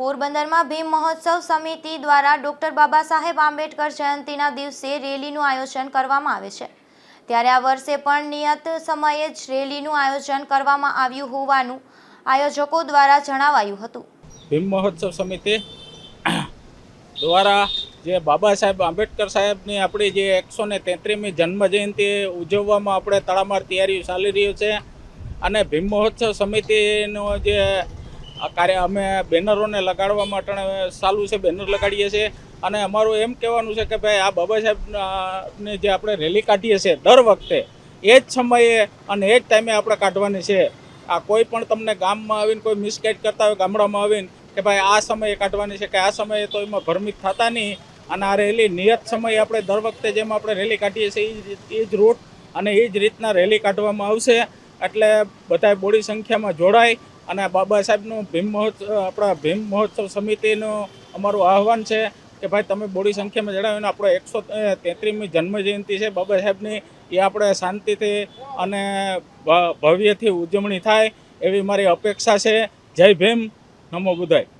પોરબંદરમાં ભીમ મહોત્સવ સમિતિ દ્વારા ડોક્ટર બાબા સાહેબ આંબેડકર જયંતિના દિવસે રેલીનું આયોજન કરવામાં આવે છે. ત્યારે આ વર્ષે પણ નિયત સમયે જ રેલીનું આયોજન કરવામાં આવ્યું હોવાનું આયોજકો દ્વારા જણાવાયું હતું. ભીમ મહોત્સવ સમિતિ દ્વારા જે બાબા સાહેબ આંબેડકર સાહેબની આપણી જે એકસો ને તેત્રીમી જન્મજયંતિ ઉજવવામાં આપણે તડામાર તૈયારીઓ ચાલી રહ્યું છે. અને ભીમ મહોત્સવ સમિતિનો જે આ કાર્ય અમે બેનરોને લગાડવા માટે ચાલુ છે, બેનર લગાડીએ છીએ. અને અમારું એમ કહેવાનું છે કે ભાઈ, આ બાબા સાહેબને જે આપણે રેલી કાઢીએ છીએ દર વખતે, એ જ સમયે અને એ જ ટાઈમે આપણે કાઢવાની છે. આ કોઈ પણ તમને ગામમાં આવીને, કોઈ મિસગાઈડ કરતા હોય, ગામડામાં આવીને કે ભાઈ, આ સમયે કાઢવાની છે કે આ સમયે તો એમાં ભ્રમિત થતા નહીં. અને આ રેલી નિયત સમયે આપણે દર વખતે જેમ આપણે રેલી કાઢીએ છીએ, એ જ- રૂટ અને એ જ રીતના રેલી કાઢવામાં આવશે. એટલે બધા બોડી સંખ્યામાં જોડાય. અને બાબા સાહેબનું ભીમ મહોત્સવ આપણા ભીમ મહોત્સવ સમિતિનું અમારું આહવાન છે કે ભાઈ તમે બોડી સંખ્યામાં જણાવીને આપણો એકસો તેત્રીસમી જન્મજયંતિ છે. બાબા સાહેબની એ આપણે શાંતિથી અને ભવ્યથી ઉજવણી થાય એવી મારી અપેક્ષા છે. જય ભીમ. નમો બુધાય.